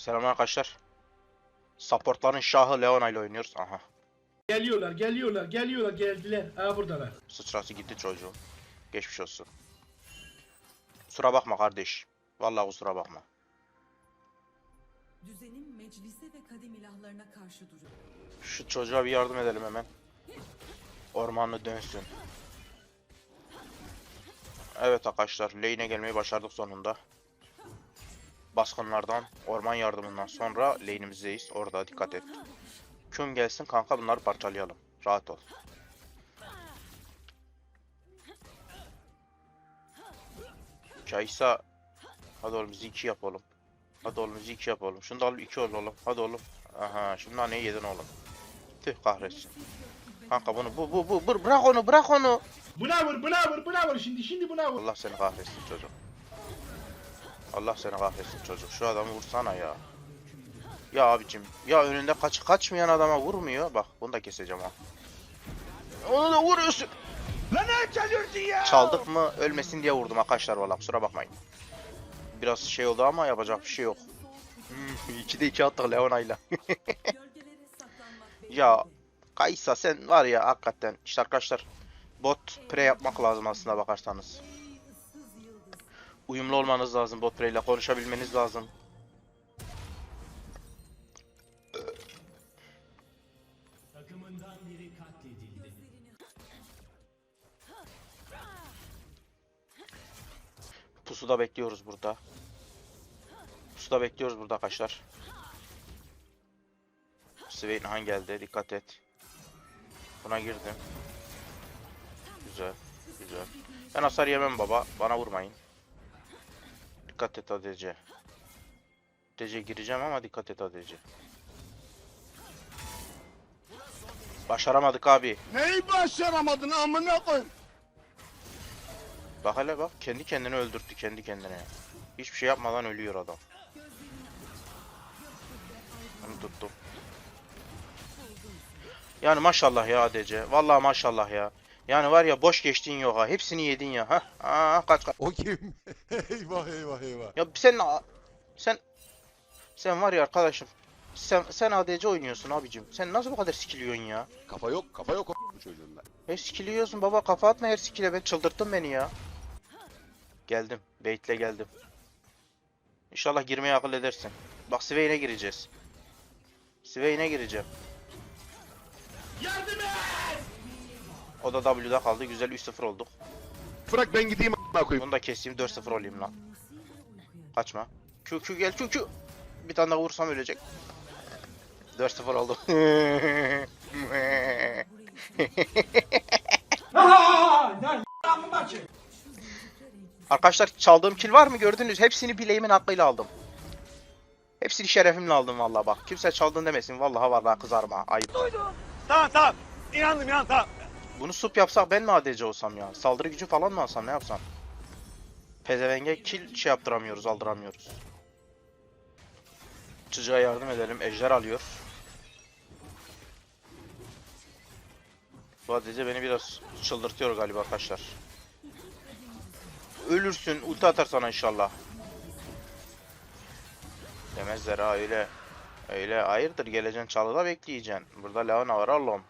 Selam arkadaşlar. Supportların şahı Leona ile oynuyoruz. Aha. Geliyorlar, geliyorlar, geliyorlar, geldiler. Ha buradalar. Sıçrası gitti çocuğun. Geçmiş olsun. Kusura bakma kardeş. Vallahi kusura bakma. Düzenin meclise ve kadim ilahlarına karşı duruyor. Şu çocuğa bir yardım edelim hemen. Ormanlı dönsün. Evet arkadaşlar, lane'e gelmeyi başardık sonunda. Baskınlardan, orman yardımından sonra lane'imizdeyiz. Orada dikkat et. Küm gelsin kanka bunları parçalayalım. Rahat ol. Kaysa Hadi oğlum bizi iki yap oğlum. Hadi oğlum bizi iki yap oğlum. Şunu da al iki ol oğlum. Hadi oğlum. Aha şimdi naneyi yedin oğlum. Tüh kahretsin. Kanka bunu bu bu bu bır- bırak onu bırak onu. Buna vur, buna vur, buna vur. Şimdi, şimdi buna vur. Allah seni kahretsin çocuk. Allah seni kahretsin çocuk. Şu adamı vursana ya. Ya abicim ya önünde kaç kaçmayan adama vurmuyor. Bak bunu da keseceğim ha. Onu da vuruyorsun. Lan ne çalıyorsun ya? Çaldık mı ölmesin diye vurdum arkadaşlar valla kusura bakmayın. Biraz şey oldu ama yapacak bir şey yok. Hmm, 2'de 2 attık Leona'yla. Ya. Kaysa sen var ya hakikaten işte arkadaşlar bot pre yapmak lazım aslında bakarsanız. Uyumlu olmanız lazım bot ile konuşabilmeniz lazım. Pusuda bekliyoruz burada. Pusuda bekliyoruz burada arkadaşlar. Swain Han geldi dikkat et. Buna girdim. Güzel. Güzel. Ben hasar yemem baba. Bana vurmayın. Dikkat et ADC. ADC gireceğim ama dikkat et ADC. Başaramadık abi. Neyi başaramadın amına koy? Bak hele bak. Kendi kendini öldürttü kendi kendine. Hiçbir şey yapmadan ölüyor adam. Onu tuttum. Yani maşallah ya ADC. Vallahi maşallah ya. Yani var ya boş geçtin yok ha. Hepsini yedin ya. Ha? Aa, kaç kaç. O kim? eyvah eyvah eyvah. Ya sen sen sen var ya arkadaşım. Sen sen ADC oynuyorsun abicim. Sen nasıl bu kadar skilliyorsun ya? Kafa yok, kafa yok o bu çocuğunda. Her skilliyorsun baba kafa atma her skille ben çıldırttın beni ya. Geldim. Baitle geldim. İnşallah girmeyi akıl edersin. Bak Swain'e gireceğiz. Swain'e gireceğim. Yardım et! O da W'da kaldı. Güzel 3-0 olduk. Bırak ben gideyim amına koyayım. Bunu da keseyim 4-0 olayım lan. Kaçma. Q Q gel Q Q. Bir tane daha vursam ölecek. 4-0 oldu. Arkadaşlar çaldığım kill var mı gördünüz? Hepsini bileğimin hakkıyla aldım. Hepsini şerefimle aldım vallahi bak. Kimse çaldın demesin. Vallahi vallahi kızarma. Ayıp. Tamam tamam. İnandım inan tamam. Bunu sup yapsak ben mi ADC olsam ya? Saldırı gücü falan mı alsam ne yapsam? Pezevenge kill şey yaptıramıyoruz, aldıramıyoruz. Çocuğa yardım edelim. Ejder alıyor. Bu ADC beni biraz çıldırtıyor galiba arkadaşlar. Ölürsün, ulti atar sana inşallah. Demezler ha öyle. Öyle hayırdır geleceksin çalıda bekleyeceksin. Burada Leona var oğlum.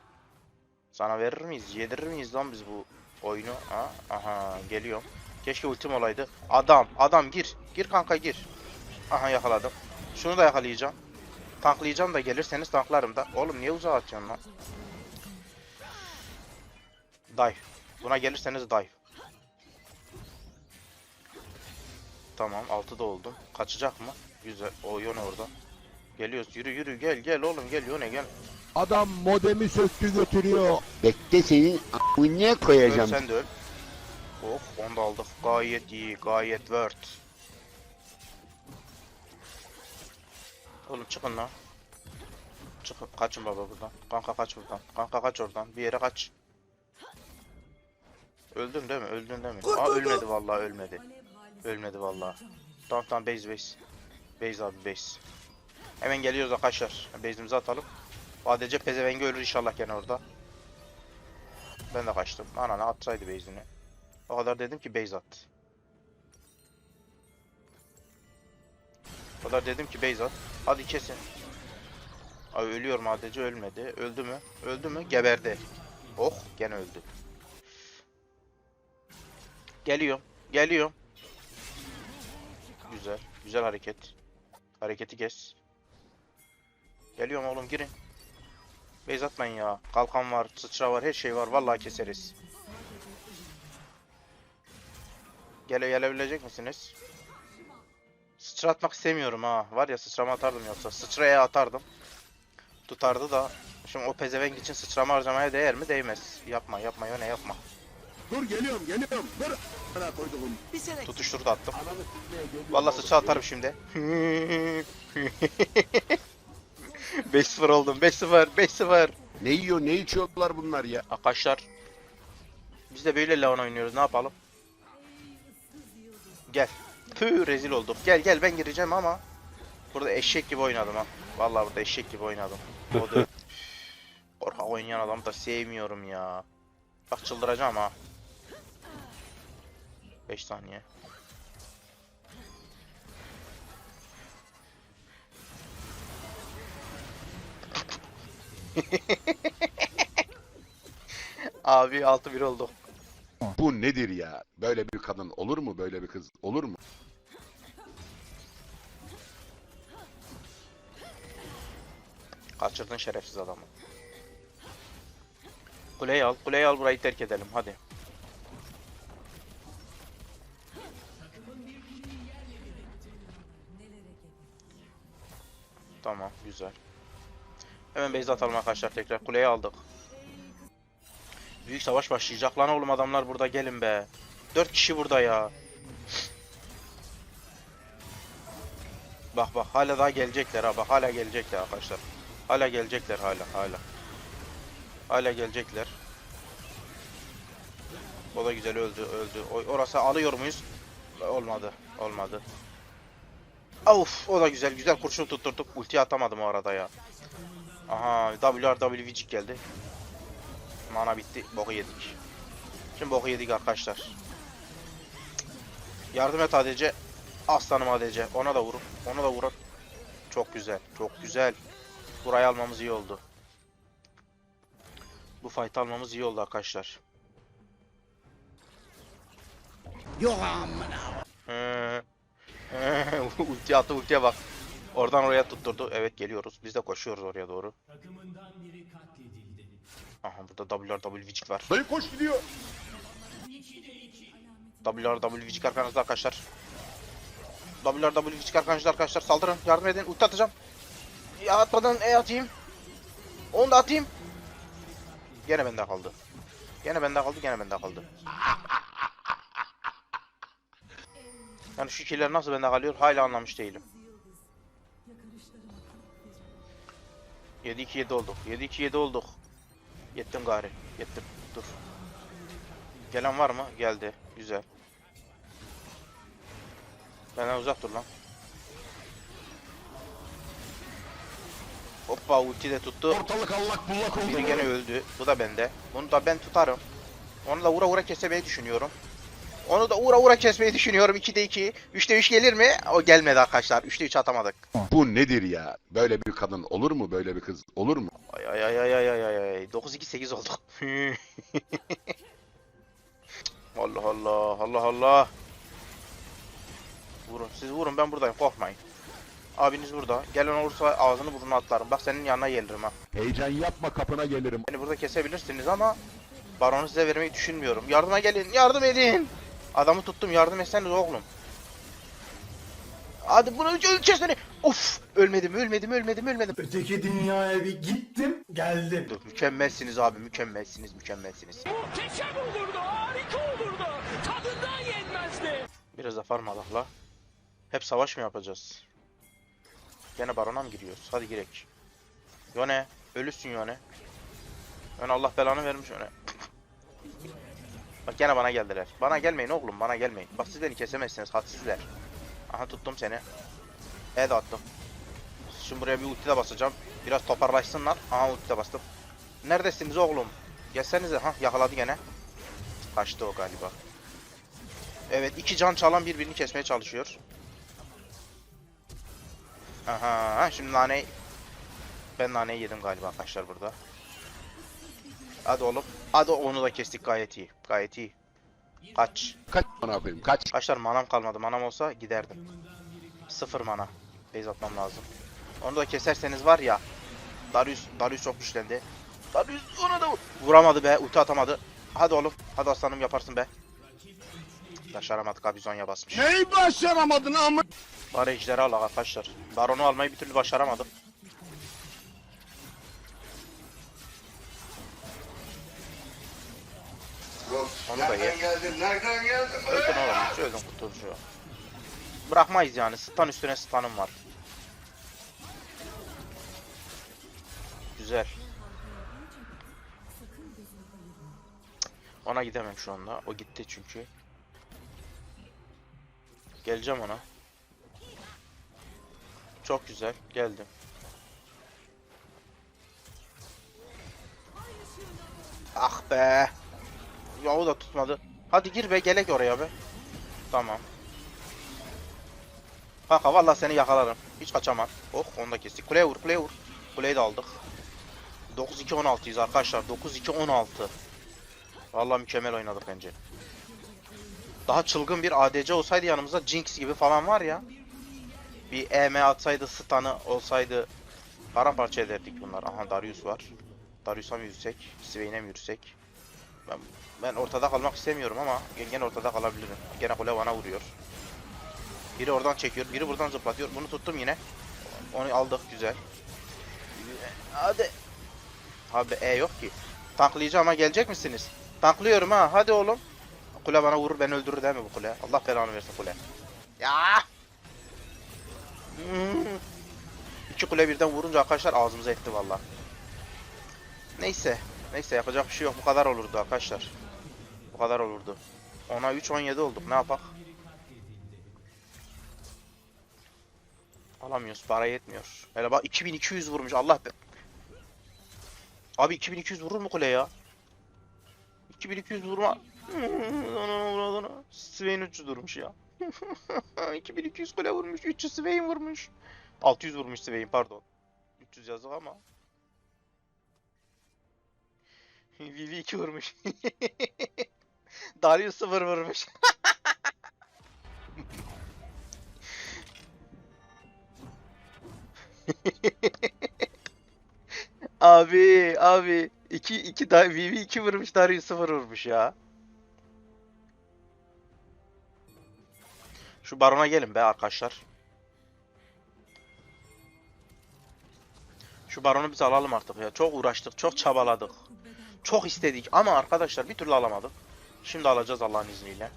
Sana verir miyiz? Yedirir miyiz lan biz bu oyunu? Ha? Aha geliyorum. Keşke ultim olaydı. Adam, adam gir. Gir kanka gir. Aha yakaladım. Şunu da yakalayacağım. Tanklayacağım da gelirseniz tanklarım da. Oğlum niye uzağa atıyorsun lan? Dive. Buna gelirseniz dive. Tamam 6'da oldum. Kaçacak mı? Güzel. O Yone orada. Geliyoruz. Yürü yürü gel gel oğlum gel Yone gel. Adam modemi söktü götürüyor. Bekle senin a**ını Öl koyacağım. sen de öl. Oh onu da aldık. Gayet iyi. Gayet word. Oğlum çıkın lan. Çıkın. Kaçın baba buradan. Kanka kaç buradan. Kanka kaç oradan. Bir yere kaç. Öldün değil mi? Öldün değil mi? Aa ölmedi vallahi ölmedi. Ölmedi vallahi. Tamam tamam base base. Base abi base. Hemen geliyoruz arkadaşlar. Base'imizi atalım. ADC pezevengi ölür inşallah gene orada. Ben de kaçtım. Anana atsaydı base'ini. O kadar dedim ki base at. O kadar dedim ki Beyza. Hadi kesin. Ay ölüyorum ADC ölmedi. Öldü mü? Öldü mü? Geberdi. Oh gene öldü. Geliyorum. Geliyorum. Güzel. Güzel hareket. Hareketi kes. Geliyorum oğlum girin. Beyz atmayın ya. Kalkan var, sıçra var, her şey var. Vallahi keseriz. Gele gelebilecek misiniz? Sıçra atmak istemiyorum ha. Var ya sıçrama atardım yoksa. Sıçraya atardım. Tutardı da. Şimdi o pezevenk için sıçrama harcamaya değer mi? Değmez. Yapma yapma ne yapma. Dur geliyorum geliyorum. Dur. Tutuşturdu attım. Vallahi sıçra atarım şimdi. 5-0 oldum. 5-0. 5-0. Ne yiyor ne içiyorlar bunlar ya? Arkadaşlar biz de böyle Leon oynuyoruz ne yapalım? Gel. Tüh rezil olduk. Gel gel ben gireceğim ama burada eşek gibi oynadım ha. Vallahi burada eşek gibi oynadım. O da Korkak oynayan adamı da sevmiyorum ya. Bak çıldıracağım ha. 5 saniye. Abi 6-1 oldu. Bu nedir ya? Böyle bir kadın olur mu? Böyle bir kız olur mu? Kaçırdın şerefsiz adamı. Kuleyi al, kuleyi al burayı terk edelim hadi. Tamam, güzel. Hemen base atalım arkadaşlar tekrar. Kuleyi aldık. Büyük savaş başlayacak lan oğlum adamlar burada gelin be. 4 kişi burada ya. Bak bak hala daha gelecekler ha bak hala gelecekler arkadaşlar. Hala gelecekler hala hala. Hala gelecekler. O da güzel öldü öldü. O, orası alıyor muyuz? Olmadı. Olmadı. Of o da güzel güzel kurşun tutturduk. Ulti atamadım o arada ya. Aha WRW Vicik geldi. Mana bitti. Boku yedik. Şimdi boku yedik arkadaşlar. Yardım et ADC. Aslanım ADC. Ona da vurun. Ona da vurun. Çok güzel. Çok güzel. Burayı almamız iyi oldu. Bu fight almamız iyi oldu arkadaşlar. Yok Ulti attı ultiye bak. Oradan oraya tutturdu. Evet geliyoruz. Biz de koşuyoruz oraya doğru. Takımından biri katledildi. Aha burada WRW Vicik var. Dayı koş gidiyor. WRW Vicik arkanızda arkadaşlar. WRW Vicik arkanızda arkadaşlar. Saldırın. Yardım edin. Ulti atacağım. Ya atmadan E atayım. Onu da atayım. Gene bende kaldı. Gene bende kaldı. Gene bende kaldı. Yani şu killer nasıl bende kalıyor hala anlamış değilim. Yakarışlarıma kan 7-2-7 olduk. 7-2-7 olduk. Yettim gari. Yettim. Dur. Gelen var mı? Geldi. Güzel. Benden uzak dur lan. Hoppa ulti de tuttu. Ortalık allak bullak oldu. Biri gene öldü. Bu da bende. Bunu da ben tutarım. Onu da vura vura kesemeyi düşünüyorum. Onu da uğra uğra kesmeyi düşünüyorum. 2'de 2. 3'te 3 gelir mi? O gelmedi arkadaşlar. 3'te 3 atamadık. Bu nedir ya? Böyle bir kadın olur mu? Böyle bir kız olur mu? Ay ay ay ay ay ay ay ay. 9-2-8 olduk. Allah Allah Allah Allah. Vurun siz vurun ben buradayım korkmayın. Abiniz burada. Gelen olursa ağzını burnunu atlarım. Bak senin yanına gelirim ha. Heyecan yapma kapına gelirim. Beni burada kesebilirsiniz ama baronu size vermeyi düşünmüyorum. Yardıma gelin. Yardım edin. Adamı tuttum. Yardım etseniz oğlum. Hadi bunu öl kes beni. Of. Ölmedim, ölmedim, ölmedim, ölmedim. Öteki dünyaya bir gittim geldim. Dur, mükemmelsiniz abi, mükemmelsiniz, mükemmelsiniz. Muhteşem olurdu, harika olurdu. Tadından yenmezdi. Biraz da farm alakla. Hep savaş mı yapacağız? Gene barona mı giriyoruz? Hadi girek. Yone. Ölüsün Yone. Yone Allah belanı vermiş Yone. Bak gene bana geldiler. Bana gelmeyin oğlum bana gelmeyin. Bak siz beni kesemezsiniz hadsizler. Aha tuttum seni. E de attım. Şimdi buraya bir ulti de basacağım. Biraz toparlaşsınlar. Aha ulti de bastım. Neredesiniz oğlum? Gelsenize. Ha yakaladı gene. Kaçtı o galiba. Evet iki can çalan birbirini kesmeye çalışıyor. Aha ha, şimdi nane ben naneyi yedim galiba arkadaşlar burada. Hadi oğlum. Hadi onu da kestik gayet iyi. Gayet iyi. Kaç. Kaç bana koyayım kaç. Arkadaşlar manam kalmadı. Manam olsa giderdim. Sıfır mana. Base atmam lazım. Onu da keserseniz var ya. Darius, Darius çok güçlendi. Darius onu da vur- vuramadı be. Ulti atamadı. Hadi oğlum. Hadi aslanım yaparsın be. Başaramadık abi Zonya basmış. Neyi başaramadın ama? Bari ejderi al arkadaşlar. Baron'u almayı bir türlü başaramadık. Onu da ye. geldin? Nereden geldin? Öldün oğlum. Öldün kurtuluşu. Bırakmayız yani. Stan üstüne stanım var. Güzel. Ona gidemem şu anda. O gitti çünkü. Geleceğim ona. Çok güzel. Geldim. Ah be. Ya o da tutmadı. Hadi gir be gelek oraya be. Tamam. Kanka vallahi seni yakalarım. Hiç kaçamam. Oh onu da kestik. Kuleye vur kuleye vur. Kuleyi de aldık. 9-2-16'yız arkadaşlar. 9-2-16. Vallahi mükemmel oynadık bence. Daha çılgın bir ADC olsaydı yanımızda Jinx gibi falan var ya. Bir EM atsaydı, stun'ı olsaydı paramparça ederdik bunlar. Aha Darius var. Darius'a mı yürüsek? Swain'e mi yürüsek? Ben, ben ortada kalmak istemiyorum ama gene ortada kalabilirim. Gene kule bana vuruyor. Biri oradan çekiyor, biri buradan zıplatıyor. Bunu tuttum yine. Onu aldık güzel. Hadi. Abi E yok ki. Tanklayacağım ama gelecek misiniz? Tanklıyorum ha. Hadi oğlum. Kule bana vurur, beni öldürür değil mi bu kule? Allah belanı versin kule. Ya. Hmm. İki kule birden vurunca arkadaşlar ağzımıza etti valla. Neyse. Neyse yapacak bir şey yok. Bu kadar olurdu arkadaşlar. Bu kadar olurdu. Ona 3 17 olduk. Ne yapak? Alamıyoruz. Para yetmiyor. Hele bak 2200 vurmuş. Allah be. Abi 2200 vurur mu kule ya? 2200 vurma. Swain 300 vurmuş ya. 2200 kule vurmuş. 300 Swain vurmuş. 600 vurmuş Swain pardon. 300 yazdık ama. Vivi 2 vurmuş. Darius 0 vurmuş. abi abi 2 2 da Vivi 2 vurmuş Darius 0 vurmuş ya. Şu barona gelin be arkadaşlar. Şu baronu biz alalım artık ya. Çok uğraştık, çok çabaladık. Çok istedik ama arkadaşlar bir türlü alamadık. Şimdi alacağız Allah'ın izniyle.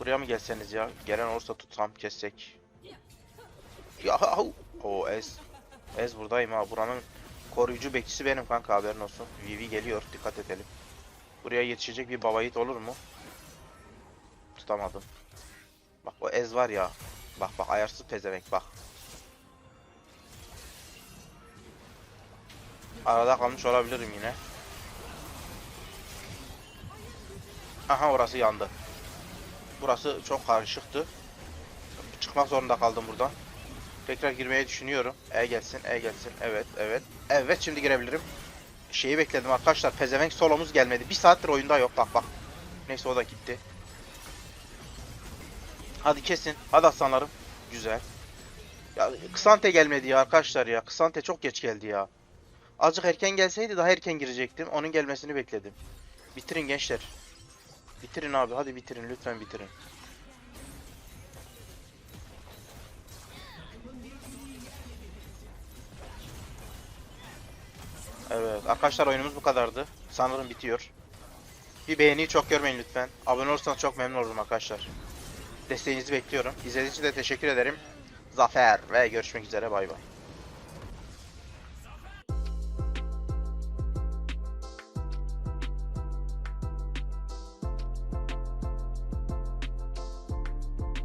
Buraya mı gelseniz ya? Gelen olursa tutsam kessek. Ya o Ez. Ez buradayım ha. Buranın koruyucu bekçisi benim kanka haberin olsun. Vivi geliyor. Dikkat edelim. Buraya yetişecek bir baba yiğit olur mu? Tutamadım. Bak o Ez var ya. Bak bak ayarsız pezevenk bak. Arada kalmış olabilirim yine. Aha orası yandı. Burası çok karışıktı. Çıkmak zorunda kaldım buradan. Tekrar girmeyi düşünüyorum. E gelsin, E gelsin. Evet, evet. Evet şimdi girebilirim. Şeyi bekledim arkadaşlar. Pezevenk solomuz gelmedi. Bir saattir oyunda yok. Bak bak. Neyse o da gitti. Hadi kesin. Hadi aslanlarım. Güzel. Ya Kısante gelmedi ya arkadaşlar ya. Kısante çok geç geldi ya. Azıcık erken gelseydi daha erken girecektim. Onun gelmesini bekledim. Bitirin gençler. Bitirin abi hadi bitirin lütfen bitirin. Evet arkadaşlar oyunumuz bu kadardı. Sanırım bitiyor. Bir beğeniyi çok görmeyin lütfen. Abone olursanız çok memnun olurum arkadaşlar. Desteğinizi bekliyorum. İzlediğiniz için de teşekkür ederim. Zafer ve görüşmek üzere bay bay.